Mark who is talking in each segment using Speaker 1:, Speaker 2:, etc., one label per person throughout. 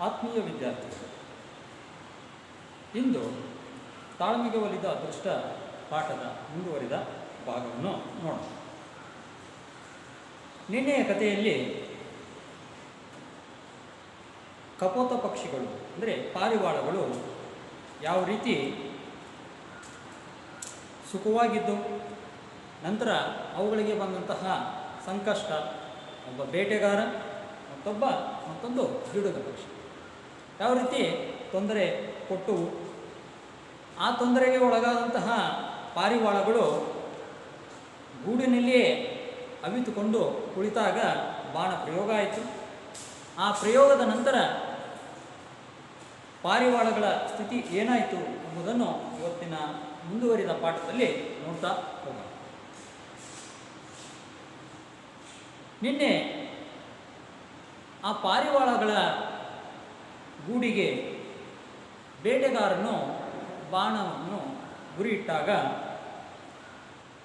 Speaker 1: ಆತ್ಮೀಯ ವಿದ್ಯಾರ್ಥಿಗಳು ಇಂದು ತಾಳ್ಮೆಗೆ ಒಲಿದ ಅದೃಷ್ಟ ಪಾಠದ ಮುಂದುವರಿದ ಭಾಗವನ್ನು ನೋಡೋಣ. ನಿನ್ನೆಯ ಕಥೆಯಲ್ಲಿ ಕಪೋತ ಪಕ್ಷಿಗಳು, ಅಂದರೆ ಪಾರಿವಾಳಗಳು, ಯಾವ ರೀತಿ ಸುಖವಾಗಿದ್ದು, ನಂತರ ಅವುಗಳಿಗೆ ಬಂದಂತಹ ಸಂಕಷ್ಟ, ಒಬ್ಬ ಬೇಟೆಗಾರ, ಮತ್ತೊಬ್ಬ, ಮತ್ತೊಂದು ಗಿಡದ ಪಕ್ಷಿ. ಯಾವ ರೀತಿ? ತೊಂದರೆ ಕೊಟ್ಟು. ಆ ತೊಂದರೆಗೆ ಒಳಗಾದಂತಹ ಪಾರಿವಾಳಗಳು ಗೂಡಿನಲ್ಲಿಯೇ ಅವಿತುಕೊಂಡು ಕುಳಿತಾಗ ಬಾಣ ಪ್ರಯೋಗ ಆಯಿತು. ಆ ಪ್ರಯೋಗದ ನಂತರ ಪಾರಿವಾಳಗಳ ಸ್ಥಿತಿ ಏನಾಯಿತು ಎಂಬುದನ್ನು ಇವತ್ತಿನ ಮುಂದುವರಿದ ಪಾಠದಲ್ಲಿ ನೋಡ್ತಾ ಹೋಗೋಣ. ನಿನ್ನೆ ಆ ಪಾರಿವಾಳಗಳ ಗೂಡಿಗೆ ಬೇಟೆಗಾರನು ಬಾಣವನ್ನು ಗುರಿಯಿಟ್ಟಾಗ,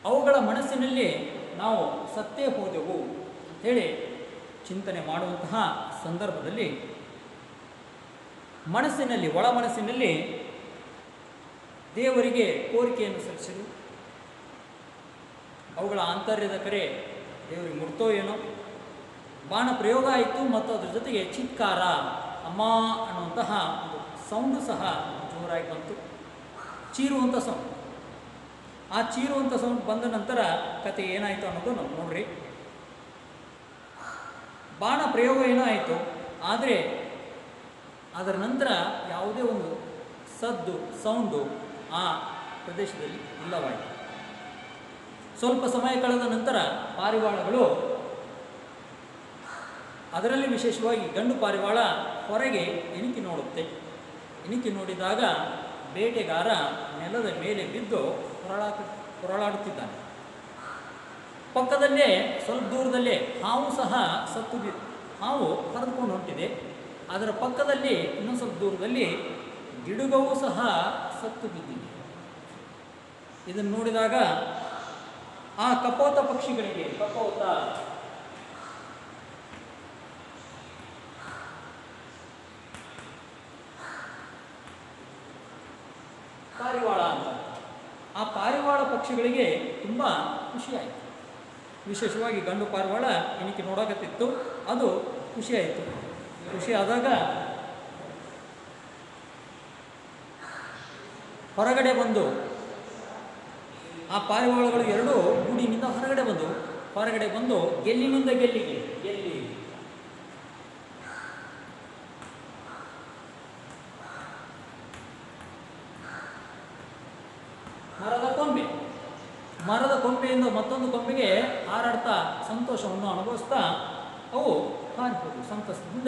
Speaker 1: ಅವುಗಳ ಮನಸ್ಸಿನಲ್ಲಿ ನಾವು ಸತ್ತೇ ಹೋದೆವು ಅಂಥೇಳಿ ಚಿಂತನೆ ಮಾಡುವಂತಹ ಸಂದರ್ಭದಲ್ಲಿ, ಮನಸ್ಸಿನಲ್ಲಿ, ಒಳ ಮನಸ್ಸಿನಲ್ಲಿ ದೇವರಿಗೆ ಕೋರಿಕೆಯನ್ನು ಸಲ್ಲಿಸಿದರು ಅವುಗಳ ಆಂತರ್ಯದ ಕರೆ ದೇವರಿಗೆ ಮುಡ್ತೋ ಏನೋ, ಬಾಣ ಪ್ರಯೋಗ ಆಯಿತು ಮತ್ತು ಅದರ ಜೊತೆಗೆ ಚಿತ್ಕಾರ ಅಮ್ಮ ಅನ್ನುವಂತಹ ಒಂದು ಸೌಂಡು ಸಹ ಜೋರಾಗಿ ಬಂತು. ಚೀರುವಂಥ ಸೌಂಡ್ ಆ ಚೀರುವಂಥ ಸೌಂಡ್ ಬಂದ ನಂತರ ಕತೆ ಏನಾಯಿತು ಅನ್ನೋದು ನಾವು ನೋಡ್ರಿ. ಬಾಣ ಪ್ರಯೋಗ ಏನೋ ಆಯಿತು ಆದರೆ ಅದರ ನಂತರ ಯಾವುದೇ ಒಂದು ಸದ್ದು ಸೌಂಡು ಆ ಪ್ರದೇಶದಲ್ಲಿ ಇಲ್ಲವಾಯಿತು. ಸ್ವಲ್ಪ ಸಮಯ ಕಳೆದ ನಂತರ ಪಾರಿವಾಳಗಳು ಅದರಲ್ಲಿ ವಿಶೇಷವಾಗಿ ಗಂಡು ಪಾರಿವಾಳ ಹೊರಗೆ ಇಣುಕಿ ನೋಡುತ್ತೆ. ಇಣುಕಿ ನೋಡಿದಾಗ ಬೇಟೆಗಾರ ನೆಲದ ಮೇಲೆ ಬಿದ್ದು ಹೊರಳಾ ಹೊರಳಾಡುತ್ತಿದ್ದಾನೆ ಪಕ್ಕದಲ್ಲೇ, ಸ್ವಲ್ಪ ದೂರದಲ್ಲೇ ಹಾವು ಸಹ ಸತ್ತು ಹಾವು ಹರಿದುಕೊಂಡು ಹೊಂಟಿದೆ. ಅದರ ಪಕ್ಕದಲ್ಲಿ ಇನ್ನೊಂದು ಸ್ವಲ್ಪ ದೂರದಲ್ಲಿ ಗಿಡುಗವೂ ಸಹ ಸತ್ತು ಬಿದ್ದಿದೆ ಇದನ್ನು ನೋಡಿದಾಗ ಆ ಕಪೋತ ಪಕ್ಷಿಗಳಿಗೆ, ಕಪೋತ ಪಾರಿವಾಳ ಅಂತ ಆ ಪಾರಿವಾಳ ಪಕ್ಷಿಗಳಿಗೆ ತುಂಬ ಖುಷಿಯಾಯಿತು. ವಿಶೇಷವಾಗಿ ಗಂಡು ಪಾರಿವಾಳ ಎಣಿಕೆ ನೋಡಕತ್ತಿತ್ತು. ಅದು ಖುಷಿಯಾಯಿತು. ಖುಷಿ ಆದಾಗ ಹೊರಗಡೆ ಬಂದು ಆ ಪಾರಿವಾಳಗಳು ಎರಡೂ ಗೂಡಿನಿಂದ ಹೊರಗಡೆ ಬಂದು ಹೊರಗಡೆ ಬಂದು ಗೆಲ್ಲಿನಿಂದ ಗೆಲ್ಲಿಗೆ, ಗೆಲ್ಲಿ. ಮರದ ಮರದ ಕೊಂಬೆಯಿಂದ ಮತ್ತೊಂದು ಕೊಂಬೆಗೆ ಹಾರಾಡ್ತಾ ಸಂತೋಷವನ್ನು ಅನುಭವಿಸ್ತಾ ಅವು ಕಾಣಬಹುದು ಸಂತಸದಿಂದ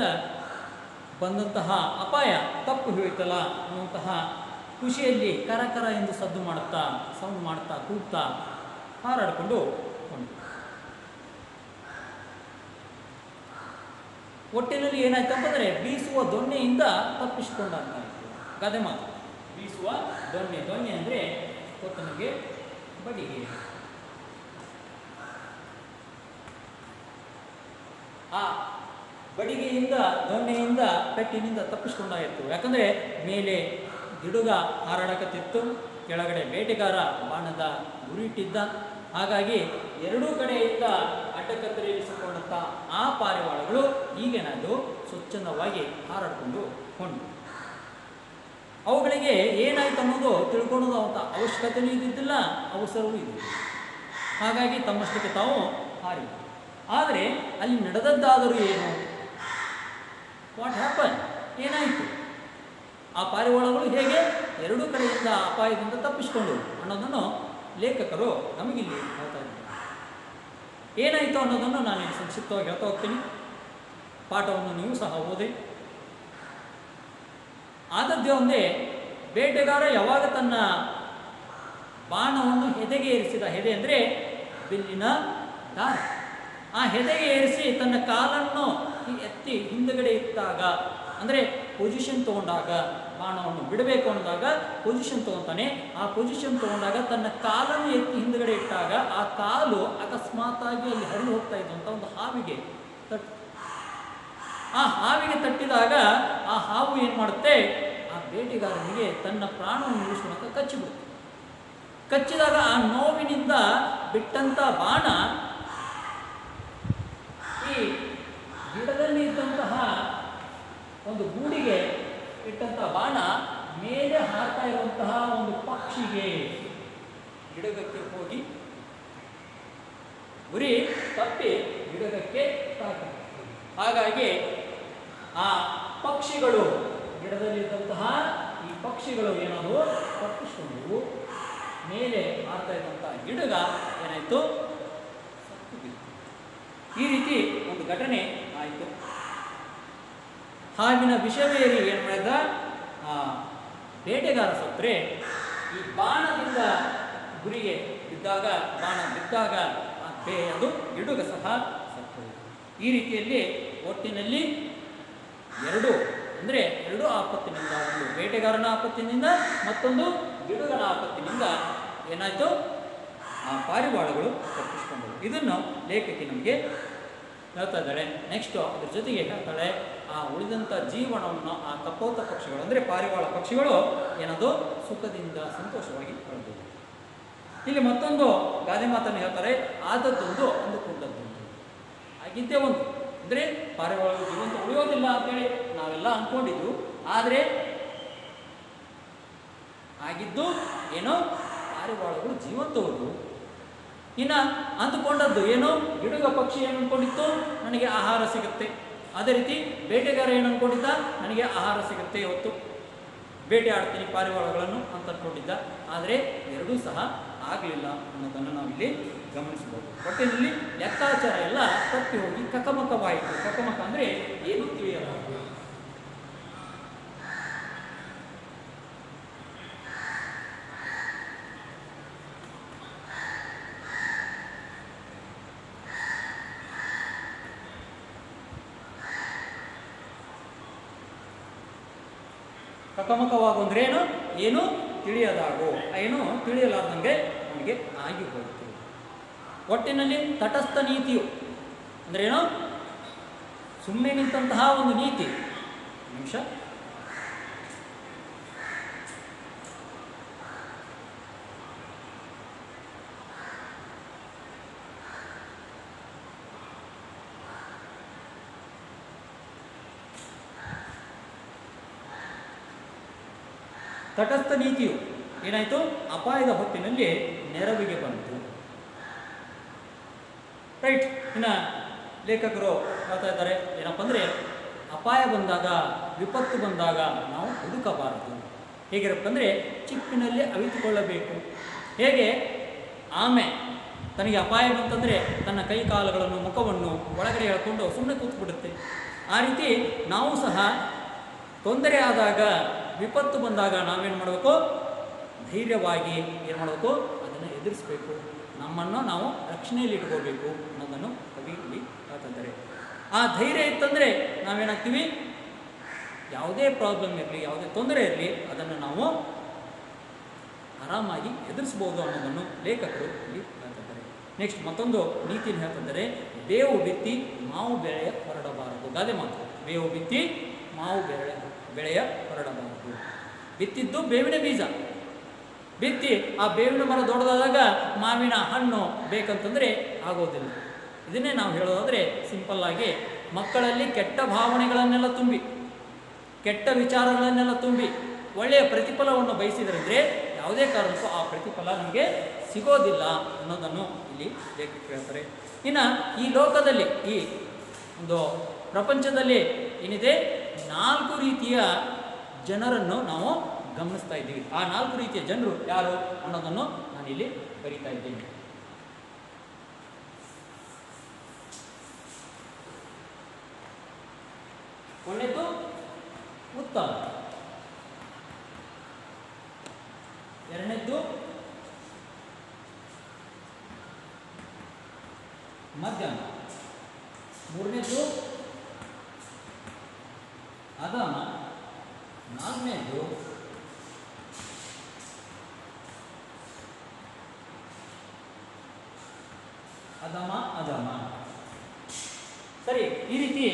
Speaker 1: ಬಂದಂತಹ ಅಪಾಯ ತಪ್ಪು ಹೇಳ್ತಲ್ಲ ಅನ್ನುವಂತಹ ಖುಷಿಯಲ್ಲಿ ಕರಕರ ಕರ ಎಂದು ಸದ್ದು ಮಾಡುತ್ತಾ, ಸೌಂಡ್ ಮಾಡುತ್ತಾ, ಕೂಗ್ತಾ ಹಾರಾಡಿಕೊಂಡು ಕೊಂಡು ಒಟ್ಟಿನಲ್ಲಿ ಏನಾಯ್ತಂತಂದರೆ ಬೀಸುವ ದೊಣ್ಣೆಯಿಂದ ತಪ್ಪಿಸಿಕೊಂಡಂತಾಯಿತು. ಗದೆ ಮಾತು. ಬೀಸುವ ದೊಣ್ಣೆ. ದೊಣ್ಣೆ ಅಂದರೆ ಕೊತ್ತನಿಗೆ ಬಡಿಗೆ ಆ ಬಡಿಗೆಯಿಂದ, ದೊಣ್ಣೆಯಿಂದ, ಪೆಟ್ಟಿನಿಂದ ತಪ್ಪಿಸ್ಕೊಂಡಾಗಿತ್ತು ಯಾಕಂದರೆ ಮೇಲೆ ಗಿಡುಗ ಹಾರಾಡಕತ್ತಿತ್ತು, ಕೆಳಗಡೆ ಬೇಟೆಗಾರ ಬಾಣದ ಗುರಿಟ್ಟಿದ್ದ ಹಾಗಾಗಿ ಎರಡೂ ಕಡೆಯಿಂದ ಅಡ್ಡಕತ್ತರಿಸಿಕೊಂಡಂಥ ಆ ಪಾರಿವಾಳಗಳು ಈಗೇನಾದ್ರು ಸ್ವಚ್ಛಂದವಾಗಿ ಹಾರಾಡಿಕೊಂಡು ಕೊಂಡು ಅವುಗಳಿಗೆ ಏನಾಯ್ತು ಅನ್ನೋದು ತಿಳ್ಕೊಳ್ಳೋದು ಅಂತ ಅವಶ್ಯಕತೆಯೂ ಇದ್ದಿದ್ದಿಲ್ಲ, ಅವಸರವೂ ಇದ್ದಿಲ್ಲ ಹಾಗಾಗಿ ತಮ್ಮಷ್ಟಕ್ಕೆ ತಾವು ಹಾರಿ ಆದರೆ ಅಲ್ಲಿ ನಡೆದದ್ದಾದರೂ ಏನು? ವಾಟ್ ಹ್ಯಾಪನ್ ಏನಾಯಿತು? ಆ ಪಾರಿವಾಳಗಳು ಹೇಗೆ ಎರಡೂ ಕಡೆಯಿಂದ ಅಪಾಯದಿಂದ ತಪ್ಪಿಸಿಕೊಂಡು ಅನ್ನೋದನ್ನು ಲೇಖಕರು ನಮಗಿಲ್ಲಿ ಹೇಳ್ತಾ ಇದ್ದಾರೆ. ಏನಾಯಿತು ಅನ್ನೋದನ್ನು ನಾನು ಸಂಕ್ಷಿಪ್ತವಾಗಿ ಹೇಳ್ತಾ ಹೋಗ್ತೀನಿ. ಪಾಠವನ್ನು ನೀವು ಸಹ ಓದಿ. ಆದದ್ದೇ ಒಂದೇ, ಬೇಟೆಗಾರ ಯಾವಾಗ ತನ್ನ ಬಾಣವನ್ನು ಹೆದೆಗೆ ಏರಿಸಿದ? ಹೆದೆ ಅಂದರೆ ಬಿಲ್ಲಿನ ದಾರ. ಆ ಹೆದೆಗೆ ಏರಿಸಿ ತನ್ನ ಕಾಲನ್ನು ಎತ್ತಿ ಹಿಂದುಗಡೆ ಇಟ್ಟಾಗ, ಅಂದರೆ ಪೊಸಿಷನ್ ತಗೊಂಡಾಗ ಬಾಣವನ್ನು ಬಿಡಬೇಕು ಅಂದಾಗ ಪೊಸಿಷನ್ ತಗೊತಾನೆ. ಆ ಪೊಸಿಷನ್ ತಗೊಂಡಾಗ ತನ್ನ ಕಾಲನ್ನು ಎತ್ತಿ ಹಿಂದುಗಡೆ ಇಟ್ಟಾಗ ಆ ಕಾಲು ಅಕಸ್ಮಾತಾಗಿ ಅಲ್ಲಿ ಹರಿದು ಹೋಗ್ತಾ ಇದ್ದಂಥ ಒಂದು ಹಾವಿಗೆ ತಟ್ ಆ ಹಾವಿಗೆ ತಟ್ಟಿದಾಗ ಆ ಹಾವು ಏನು ಮಾಡುತ್ತೆ? ಆ ಬೇಟೆಗಾರನಿಗೆ ತನ್ನ ಪ್ರಾಣವನ್ನು ನಿಲ್ಲಿಸುವಂತ ಕಚ್ಚಿಬಿಡುತ್ತೆ. ಕಚ್ಚಿದಾಗ ಆ ನೋವಿನಿಂದ ಬಿಟ್ಟಂತ ಬಾಣ ಈ ಗಿಡದಲ್ಲಿ ಇದ್ದಂತಹ ಒಂದು ಗೂಡಿಗೆ ಇಟ್ಟಂತಹ ಬಾಣ ಮೇಲೆ ಹಾರ್ತಾ ಇರುವಂತಹ ಒಂದು ಪಕ್ಷಿಗೆ ಗಿಡಗಕ್ಕೆ ಹೋಗಿ ಉರಿ ತಪ್ಪಿ ಗಿಡಗಕ್ಕೆ ತಾಕ ಹಾಗಾಗಿ ಆ ಪಕ್ಷಿಗಳು ಗಿಡದಲ್ಲಿದ್ದಂತಹ ಈ ಪಕ್ಷಿಗಳು ಏನಾದವು? ತಪ್ಪಿಸ್ಕೊಂಡು ಮೇಲೆ ಮಾಡ್ತಾ ಇದ್ದಂತಹ ಗಿಡಗ ಏನಾಯಿತು. ಈ ರೀತಿ ಒಂದು ಘಟನೆ ಆಯಿತು. ಹಾವಿನ ವಿಷವೇರಿ ಏನು ಮಾಡಿದ? ಆ ಬೇಟೆಗಾರ ಸತ್ರೆ ಈ ಬಾಣದಿಂದ ಗುರಿಗೆ ಬಿದ್ದಾಗ, ಬಾಣ ಬಿದ್ದಾಗ ಆ ಅದು ಗಿಡುಗ ಸಹ ಸತ್ತು ಈ ರೀತಿಯಲ್ಲಿ ಒಟ್ಟಿನಲ್ಲಿ ಎರಡು ಅಂದರೆ ಎರಡು ಆಪತ್ತಿನಿಂದ ಒಂದು ಬೇಟೆಗಾರನ ಆಪತ್ತಿನಿಂದ ಮತ್ತೊಂದು ಗಿಡುಗನ ಆಪತ್ತಿನಿಂದ ಏನಾಯಿತು? ಆ ಪಾರಿವಾಳಗಳು ತಪ್ಪಿಸ್ಕೊಂಡವು. ಇದನ್ನು ಲೇಖಕಿ ನಮಗೆ ಹೇಳ್ತಾ ಇದ್ದಾಳೆ. ನೆಕ್ಸ್ಟು ಅದ್ರ ಜೊತೆಗೆ ಹೇಳ್ತಾಳೆ, ಆ ಉಳಿದಂಥ ಜೀವನವನ್ನು ಆ ತಪ್ಪೋತ ಪಕ್ಷಿಗಳು ಅಂದರೆ ಪಾರಿವಾಳ ಪಕ್ಷಿಗಳು ಏನದು? ಸುಖದಿಂದ ಸಂತೋಷವಾಗಿ ಕಳೆದವು ಇಲ್ಲಿ ಮತ್ತೊಂದು ಗಾದೆ ಮಾತನ್ನು ಹೇಳ್ತಾರೆ, ಆದದ್ದೊಂದು ಅಂದುಕೊಂಡದ್ದೊಂದು ಆಗಿದ್ದೇ ಒಂದು. ಅಂದರೆ ಪಾರಿವಾಳ ಜೀವಂತ ಉಳಿಯೋದಿಲ್ಲ ಅಂತೇಳಿ ನಾವೆಲ್ಲ ಅಂದ್ಕೊಂಡಿದ್ದು ಆದರೆ ಆಗಿದ್ದು ಏನೋ ಪಾರಿವಾಳಗಳು ಜೀವಂತ ಉಳಿದು, ಇನ್ನು ಅಂದುಕೊಂಡದ್ದು ಏನೋ ಗಿಡುಗ ಪಕ್ಷಿ ಏನು ಅಂದ್ಕೊಂಡಿತ್ತು ನನಗೆ ಆಹಾರ ಸಿಗುತ್ತೆ. ಅದೇ ರೀತಿ ಬೇಟೆಗಾರ ಏನು ಅಂದ್ಕೊಂಡಿದ್ದ ನನಗೆ ಆಹಾರ ಸಿಗುತ್ತೆ ಇವತ್ತು ಬೇಟೆ ಆಡ್ತೀನಿ ಪಾರಿವಾಳಗಳನ್ನು ಅಂತ ಅಂದ್ಕೊಂಡಿದ್ದ ಆದರೆ ಎರಡೂ ಸಹ ಆಗಲಿಲ್ಲ ಅನ್ನೋದನ್ನು ನಾವಿಲ್ಲಿ ಗಮನಿಸಬಹುದು. ಒಟ್ಟಿನಲ್ಲಿ ಲೆಕ್ಕಾಚಾರ ಎಲ್ಲ ತಪ್ಪಿ ಹೋಗಿ ಕಕಮಕವಾಯಿತು. ಕಕಮಕ ಅಂದರೆ ಏನು ತಿಳಿಯಲ್ಲ ಕಕಮಕವಾಗು ಅಂದ್ರೆ ಏನು? ಏನು ತಿಳಿಯದಾಗು. ಏನು ತಿಳಿಯಲಾರ್ದಂಗೆ ನಮಗೆ ಆಗಿ ಹೋಯಿತು. ಒಟ್ಟಿನಲ್ಲಿ ತಟಸ್ಥ ನೀತಿಯು ಅಂದ್ರೆ ಏನು ಸುಮ್ಮನೆ ನಿಂತಹ ಒಂದು ನೀತಿ. ನಿಮಿಷ. ತಟಸ್ಥ ನೀತಿಯು ಏನಾಯಿತು? ಅಪಾಯದ ಹೊತ್ತಿನಲ್ಲಿ ನೆರವಿಗೆ ಬಂತು. ರೈಟ್. ಇನ್ನು ಲೇಖಕರು ಹೇಳ್ತಾ ಇದ್ದಾರೆ, ಏನಪ್ಪ ಅಂದರೆ ಅಪಾಯ ಬಂದಾಗ, ವಿಪತ್ತು ಬಂದಾಗ ನಾವು ಹುಡುಕಬಾರದು. ಅಂದರೆ ಚಿಕ್ಕಿನಲ್ಲಿ ಅವಿತುಕೊಳ್ಳಬೇಕು. ಹೇಗೆ? ಆಮೆ. ತನಗೆ ಅಪಾಯ ಬಂತಂದರೆ ತನ್ನ ಕೈ ಕಾಲುಗಳನ್ನು, ಮುಖವನ್ನು ಒಳಗಡೆ ಹೇಳ್ಕೊಂಡು ಸುಮ್ಮನೆ ಕೂತ್ಬಿಡುತ್ತೆ. ಆ ರೀತಿ ನಾವು ಸಹ ತೊಂದರೆ ಆದಾಗ, ವಿಪತ್ತು ಬಂದಾಗ ನಾವೇನು ಮಾಡಬೇಕು? ಧೈರ್ಯವಾಗಿ ಏನು ಮಾಡಬೇಕು? ಅದನ್ನು ಎದುರಿಸಬೇಕು. ನಮ್ಮನ್ನು ನಾವು ರಕ್ಷಣೆಯಲ್ಲಿ ಇಟ್ಕೋಬೇಕು ಅನ್ನೋದನ್ನು ಕವಿ ಇಲ್ಲಿ ಹೇಳ್ತಿದ್ದಾರೆ. ಆ ಧೈರ್ಯ ಇತ್ತಂದರೆ ನಾವೇನಾಗ್ತೀವಿ? ಯಾವುದೇ ಪ್ರಾಬ್ಲಮ್ ಇರಲಿ, ಯಾವುದೇ ತೊಂದರೆ ಇರಲಿ, ಅದನ್ನು ನಾವು ಆರಾಮಾಗಿ ಎದುರಿಸ್ಬೋದು ಅನ್ನೋದನ್ನು ಲೇಖಕರು ಇಲ್ಲಿ ಹೇಳ್ತಿದ್ದಾರೆ. ನೆಕ್ಸ್ಟ್ ಮತ್ತೊಂದು ನೀತಿಯನ್ನು ಹೇಳ್ತಂದರೆ ಬೇವು ಬಿತ್ತಿ ಮಾವು ಬೆಳೆಯ ಹೊರಡಬಾರದು. ಗಾದೆ ಮಾತು. ಬೇವು ಬಿತ್ತಿ ಮಾವು ಬೆಳೆ ಬೆಳೆಯ ಹೊರಡಬಾರದು. ಬಿತ್ತಿದ್ದು ಬೇವಿನ ಬೀಜ. ಬಿತ್ತಿ ಆ ಬೇವಿನ ಮರ ದೊಡ್ಡದಾದಾಗ ಮಾವಿನ ಹಣ್ಣು ಬೇಕಂತಂದರೆ ಆಗೋದಿಲ್ಲ. ಇದನ್ನೇ ನಾವು ಹೇಳೋದಾದರೆ ಸಿಂಪಲ್ಲಾಗಿ ಮಕ್ಕಳಲ್ಲಿ ಕೆಟ್ಟ ಭಾವನೆಗಳನ್ನೆಲ್ಲ ತುಂಬಿ, ಕೆಟ್ಟ ವಿಚಾರಗಳನ್ನೆಲ್ಲ ತುಂಬಿ ಒಳ್ಳೆಯ ಪ್ರತಿಫಲವನ್ನು ಬಯಸಿದ್ರಂದ್ರೆ ಯಾವುದೇ ಕಾರಣಕ್ಕೂ ಆ ಪ್ರತಿಫಲ ನಮಗೆ ಸಿಗೋದಿಲ್ಲ ಅನ್ನೋದನ್ನು ಇಲ್ಲಿ ಲೇಖಕರು ಹೇಳ್ತಾರೆ. ಇನ್ನು ಈ ಲೋಕದಲ್ಲಿ, ಈ ಒಂದು ಪ್ರಪಂಚದಲ್ಲಿ ಏನಿದೆ? ನಾಲ್ಕು ರೀತಿಯ ಜನರನ್ನು ನಾವು ಗಮನಿಸ್ತಾ ಇದ್ದೀವಿ. ಆ ನಾಲ್ಕು ರೀತಿಯ ಜನರು ಯಾರು ಅನ್ನೋದನ್ನು ನಾನಿಲ್ಲಿ ಬರೀತಾ ಇದ್ದೀನಿ. ಒಳ್ಳೆಯದು ಉತ್ತಮ. ಎರಡನೇದ್ದು ಮಧ್ಯಮ ಮೂರನೇದ್ದು ಅಧಮ ನಾಲ್ಕನೇದ್ದು ಅಧಮ ಅಧಮ ಸರಿ, ಈ ರೀತಿ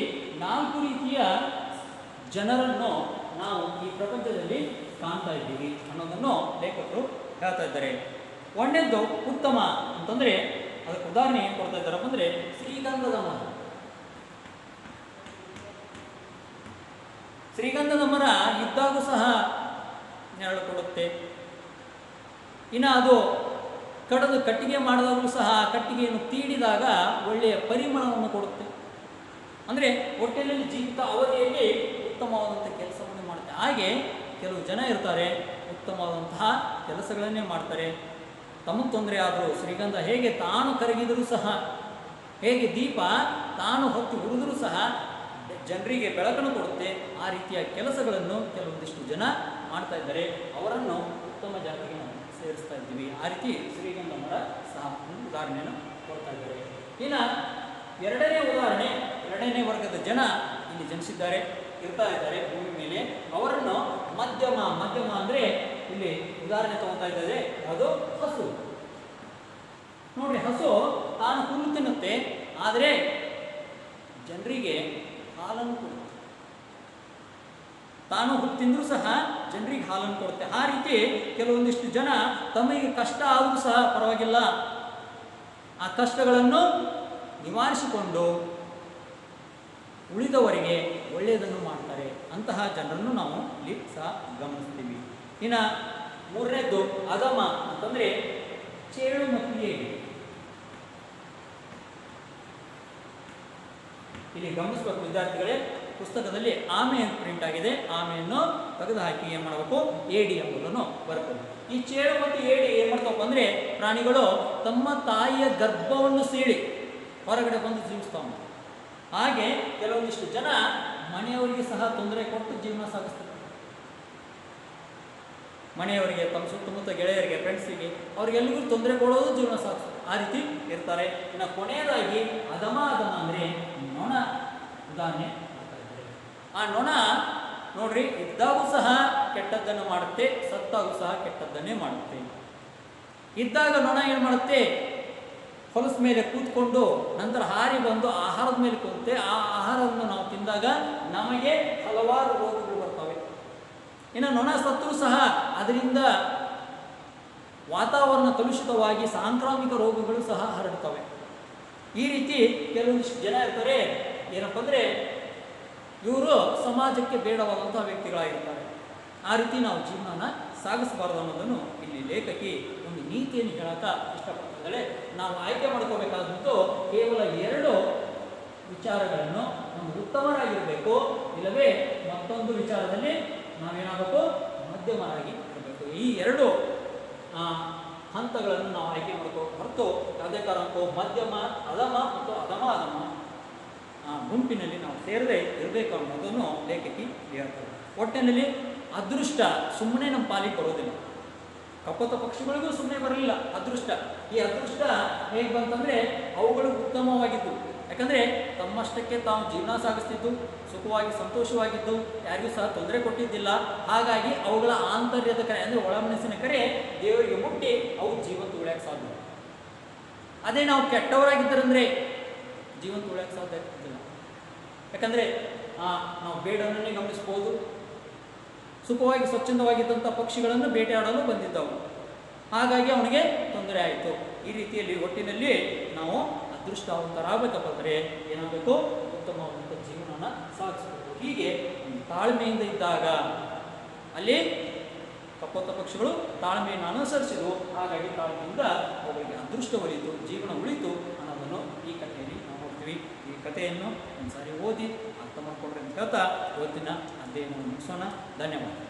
Speaker 1: ನಾಲ್ಕು ರೀತಿಯ ಜನರನ್ನು ನಾವು ಈ ಪ್ರಪಂಚದಲ್ಲಿ ಕಾಣ್ತಾ ಇದ್ದೀವಿ ಅನ್ನೋದನ್ನು ಲೇಖಕರು ಹೇಳ್ತಾ ಇದ್ದಾರೆ. ಒಂದೆದ್ದು ಉತ್ತಮ ಅಂತಂದರೆ, ಅದಕ್ಕೆ ಉದಾಹರಣೆ ಏನು ಕೊಡ್ತಾ ಇದ್ದಾರಪ್ಪ ಅಂದರೆ, ಶ್ರೀಗಂಧದ ಮರ. ಶ್ರೀಗಂಧದ ಮರ ಇದ್ದಾಗೂ ಸಹ ನೆರಳು ಕೊಡುತ್ತೆ. ಇನ್ನು ಅದು ಕಡದು ಕಟ್ಟಿಗೆ ಮಾಡಿದಾಗಲೂ ಸಹ ಆ ಕಟ್ಟಿಗೆಯನ್ನು ತೀಡಿದಾಗ ಒಳ್ಳೆಯ ಪರಿಮಳವನ್ನು ಕೊಡುತ್ತೆ. ಅಂದರೆ ಹೋಟೆಲಲ್ಲಿ ಜೀವಿತ ಅವಧಿಯಲ್ಲಿ ಉತ್ತಮವಾದಂಥ ಕೆಲಸವನ್ನು ಮಾಡುತ್ತೆ. ಹಾಗೆ ಕೆಲವು ಜನ ಇರ್ತಾರೆ, ಉತ್ತಮವಾದಂತಹ ಕೆಲಸಗಳನ್ನೇ ಮಾಡ್ತಾರೆ. ತಮಗೆ ತೊಂದರೆ ಆದರೂ, ಶ್ರೀಗಂಧ ಹೇಗೆ ತಾನು ಕರಗಿದರೂ ಸಹ, ಹೇಗೆ ದೀಪ ತಾನು ಹೊತ್ತು ಉರಿದರೂ ಸಹ ಜನರಿಗೆ ಬೆಳಕನ್ನು ಕೊಡುತ್ತೆ. ಆ ರೀತಿಯ ಕೆಲಸಗಳನ್ನು ಕೆಲವೊಂದಿಷ್ಟು ಜನ ಮಾಡ್ತಾ ಇದ್ದಾರೆ. ಅವರನ್ನು ಉತ್ತಮ ಜಾತಿಗೆ ಸೇರಿಸ್ತಾ ಇದ್ದೀವಿ. ಆ ರೀತಿ ಶ್ರೀಗಂಧ ಮರ ಸಹ ಒಂದು ಉದಾಹರಣೆಯನ್ನು ಕೊಡ್ತಾ ಇದ್ದಾರೆ. ಇನ್ನು ಎರಡನೇ ಉದಾಹರಣೆ, ಎರಡನೇ ವರ್ಗದ ಜನ ಇಲ್ಲಿ ಜನಿಸಿದ್ದಾರೆ, ಇರ್ತಾ ಇದ್ದಾರೆ ಭೂಮಿ ಮೇಲೆ. ಅವರನ್ನು ಮಧ್ಯಮ ಮಧ್ಯಮ ಅಂದರೆ ಇಲ್ಲಿ ಉದಾಹರಣೆ ತಗೋತಾ ಇದ್ದಾರೆ. ಅದು ಹಸು. ನೋಡ್ರಿ, ಹಸು ತಾನು ಹುಲ್ಲು ತಿನ್ನುತ್ತೆ, ಆದರೆ ಜನರಿಗೆ ಹಾಲನ್ನು ಕೊಡುತ್ತೆ. ತಾನು ಹುಲ್ಲು ತಿಂದರೂ ಸಹ ಜನರಿಗೆ ಹಾಲನ್ನು ಕೊಡುತ್ತೆ. ಆ ರೀತಿ ಕೆಲವೊಂದಿಷ್ಟು ಜನ ತಮಗೆ ಕಷ್ಟ ಆದರೂ ಸಹ ಪರವಾಗಿಲ್ಲ. ಆ ಕಷ್ಟಗಳನ್ನು ನಿವಾರಿಸಿಕೊಂಡು ಉಳಿದವರಿಗೆ ಒಳ್ಳೆಯದನ್ನು ಮಾಡ್ತಾರೆ. ಅಂತಹ ಜನರನ್ನು ನಾವು ಇಲ್ಲಿ ಸಹ ಗಮನಿಸ್ತೀವಿ. ಇನ್ನು ಮೂರನೇದ್ದು ಅಗಮ ಅಂತಂದರೆ ಚೇಳು ಮತ್ತು ಇಲ್ಲಿ ಗಮನಿಸಬೇಕು ವಿದ್ಯಾರ್ಥಿಗಳೇ. ಪುಸ್ತಕದಲ್ಲಿ ಆಮೆ ಅಂತ ಪ್ರಿಂಟ್ ಆಗಿದೆ. ಆಮೆಯನ್ನು ತೆಗೆದುಹಾಕಿ ಏನು ಮಾಡಬೇಕು? ಏಡಿ ಎಂಬುದನ್ನು ಬರ್ತದೆ ಈ ಚೇಳು ಮತ್ತು ಏಡಿ ಏನು ಮಾಡ್ತಾವಪ್ಪ ಅಂದರೆ ಪ್ರಾಣಿಗಳು ತಮ್ಮ ತಾಯಿಯ ಗರ್ಭವನ್ನು ಸೀಳಿ ಹೊರಗಡೆ ಬಂದು ಜೀವಿಸ್ತಾವ ಹಾಗೆ ಕೆಲವೊಂದಿಷ್ಟು ಜನ ಮನೆಯವರಿಗೆ ಸಹ ತೊಂದರೆ ಕೊಟ್ಟು ಜೀವನ ಸಾಗಿಸ್ತಾರೆ. ಮನೆಯವರಿಗೆ, ತಮ್ಮ ಸುತ್ತಮುತ್ತ ಗೆಳೆಯರಿಗೆ ಫ್ರೆಂಡ್ಸಿಗೆ ಅವ್ರಿಗೆಲ್ಲರಿಗೂ ತೊಂದರೆ ಕೊಡೋದು ಜೀವನ ಸಾಗಿಸ್ತಾರೆ. ಆ ರೀತಿ ಇರ್ತಾರೆ. ಇನ್ನು ಕೊನೆಯದಾಗಿ ಅಧಮ ಅಧಮ ಅಂದರೆ ನೊಣ. ಉದಾಹರಣೆ. ಆ ನೊಣ ನೋಡ್ರಿ, ಇದ್ದಾಗೂ ಸಹ ಕೆಟ್ಟದ್ದನ್ನು ಮಾಡುತ್ತೆ, ಸತ್ತಾಗೂ ಸಹ ಕೆಟ್ಟದ್ದನ್ನೇ ಮಾಡುತ್ತೆ. ಇದ್ದಾಗ ನೊಣ ಏನು ಮಾಡುತ್ತೆ? ಹೊಲಸ ಮೇಲೆ ಕೂತ್ಕೊಂಡು ನಂತರ ಹಾರಿ ಬಂದು ಆಹಾರದ ಮೇಲೆ ಕೂತೆ ಆ ಆಹಾರವನ್ನು ನಾವು ತಿಂದಾಗ ನಮಗೆ ಹಲವಾರು ರೋಗಗಳು ಬರ್ತವೆ. ಇನ್ನು ನೊಣ ಸತ್ತರೂ ಸಹ ಅದರಿಂದ ವಾತಾವರಣ ಕಲುಷಿತವಾಗಿ ಸಾಂಕ್ರಾಮಿಕ ರೋಗಗಳು ಸಹ ಹರಡ್ತವೆ. ಈ ರೀತಿ ಕೆಲವೊಂದಿಷ್ಟು ಜನ ಇರ್ತಾರೆ. ಏನಪ್ಪ ಅಂದರೆ ಇವರು ಸಮಾಜಕ್ಕೆ ಬೇಡವಾದಂತಹ ವ್ಯಕ್ತಿಗಳಾಗಿರ್ತಾರೆ. ಆ ರೀತಿ ನಾವು ಜೀವನನ ಸಾಗಿಸಬಾರ್ದು ಅನ್ನೋದನ್ನು ಇಲ್ಲಿ ಲೇಖಕಿ ಒಂದು ನೀತಿಯನ್ನು ಹೇಳಕ ಇಷ್ಟಪಡ್ತಿದ್ದಾಳೆ ನಾವು ಆಯ್ಕೆ ಮಾಡ್ಕೋಬೇಕಾದಂತೂ ಕೇವಲ ಎರಡು ವಿಚಾರಗಳನ್ನು ನಾವು ಉತ್ತಮರಾಗಿರಬೇಕು, ಇಲ್ಲವೇ ಮತ್ತೊಂದು ವಿಚಾರದಲ್ಲಿ ನಾವೇನಾಗಬೇಕು? ಮಧ್ಯಮರಾಗಿ ಇರಬೇಕು. ಈ ಎರಡು ಹಂತಗಳನ್ನು ನಾವು ಆಯ್ಕೆ ಮಾಡ್ಕೋ ಹೊರತು ಯಾವುದೇ ಕಾರಣಕ್ಕೂ ಮಧ್ಯಮ, ಅಧಮ ಮತ್ತು ಅಧಮ ಅಧಮ ಆ ಗುಂಪಿನಲ್ಲಿ ನಾವು ಸೇರದೆ ಇರಬೇಕು ಅನ್ನೋದನ್ನು ಲೇಖಕಿ ಹೇಳ್ತಾರೆ. ಒಟ್ಟಿನಲ್ಲಿ ಅದೃಷ್ಟ ಸುಮ್ಮನೆ ನಮ್ಮ ಪಾಲಿಗೆ ಬರೋದಿಲ್ಲ. ಕಪ್ಪತ ಪಕ್ಷಿಗಳಿಗೂ ಸುಮ್ಮನೆ ಬರಲಿಲ್ಲ, ಅದೃಷ್ಟ. ಈ ಅದೃಷ್ಟ ಹೇಗೆ ಬಂತಂದರೆ ಅವುಗಳು ಉತ್ತಮವಾಗಿದ್ದು ಯಾಕಂದರೆ ತಮ್ಮಷ್ಟಕ್ಕೆ ತಾವು ಜೀವನ ಸಾಗಿಸ್ತಿದ್ದು, ಸುಖವಾಗಿ ಸಂತೋಷವಾಗಿದ್ದು, ಯಾರಿಗೂ ಸಹ ತೊಂದರೆ ಕೊಟ್ಟಿದ್ದಿಲ್ಲ. ಹಾಗಾಗಿ ಅವುಗಳ ಆಂತರ್ಯದ ಕರೆ, ಅಂದರೆ ಒಳಮನಸ್ಸಿನ ಕರೆ ದೇವರಿಗೆ ಮುಟ್ಟಿ ಅವು ಜೀವಂತ ಉಳಿಯಕ್ಕೆ ಸಾಧ್ಯ. ಅದೇ ನಾವು ಕೆಟ್ಟವರಾಗಿದ್ದರಂದ್ರೆ ಜೀವಂತ ಉಳಿಯಕ್ಕೆ ಸಾಧ್ಯ ಆಗ್ತಿದ್ದಿಲ್ಲ ಯಾಕಂದರೆ ನಾವು ಬೇಡನ್ನೇ ಗಮನಿಸ್ಬೋದು. ಸುಖವಾಗಿ ಸ್ವಚ್ಛಂದವಾಗಿದ್ದಂಥ ಪಕ್ಷಿಗಳನ್ನು ಬೇಟೆಯಾಡಲು ಬಂದಿದ್ದವು. ಹಾಗಾಗಿ ಅವನಿಗೆ ತೊಂದರೆ ಆಯಿತು. ಈ ರೀತಿಯಲ್ಲಿ ಒಟ್ಟಿನಲ್ಲಿ ನಾವು ಅದೃಷ್ಟವಂತರಾಗಬೇಕಪ್ಪ ಅಂದರೆ ಏನಾಗಬೇಕು? ಉತ್ತಮವಾದಂಥ ಜೀವನನ ಸಾಗಿಸಬೇಕು. ಹೀಗೆ ತಾಳ್ಮೆಯಿಂದ ಇದ್ದಾಗ ಅಲ್ಲಿ ಕಪ್ಪತ್ತ ಪಕ್ಷಿಗಳು ತಾಳ್ಮೆಯನ್ನು ಅನುಸರಿಸಿದವು ಹಾಗಾಗಿ ತಾಳ್ಮೆಯಿಂದ ಅವರಿಗೆ ಅದೃಷ್ಟ ಒಲಿತು ಜೀವನ ಉಳಿತು ಅನ್ನೋದನ್ನು ಈ ಕಥೆಯಲ್ಲಿ ನೋಡ್ತೀವಿ ಈ ಕಥೆಯನ್ನು ಒಂದು ಸಾರಿ ಓದಿ ಅರ್ಥ ಮಾಡಿಕೊಂಡ್ರೆ ಅಂತ ಹೇಳ್ತಾ ಇವತ್ತಿನ ಅಧ್ಯಯನವನ್ನು ಮುಗಿಸೋಣ. ಧನ್ಯವಾದ.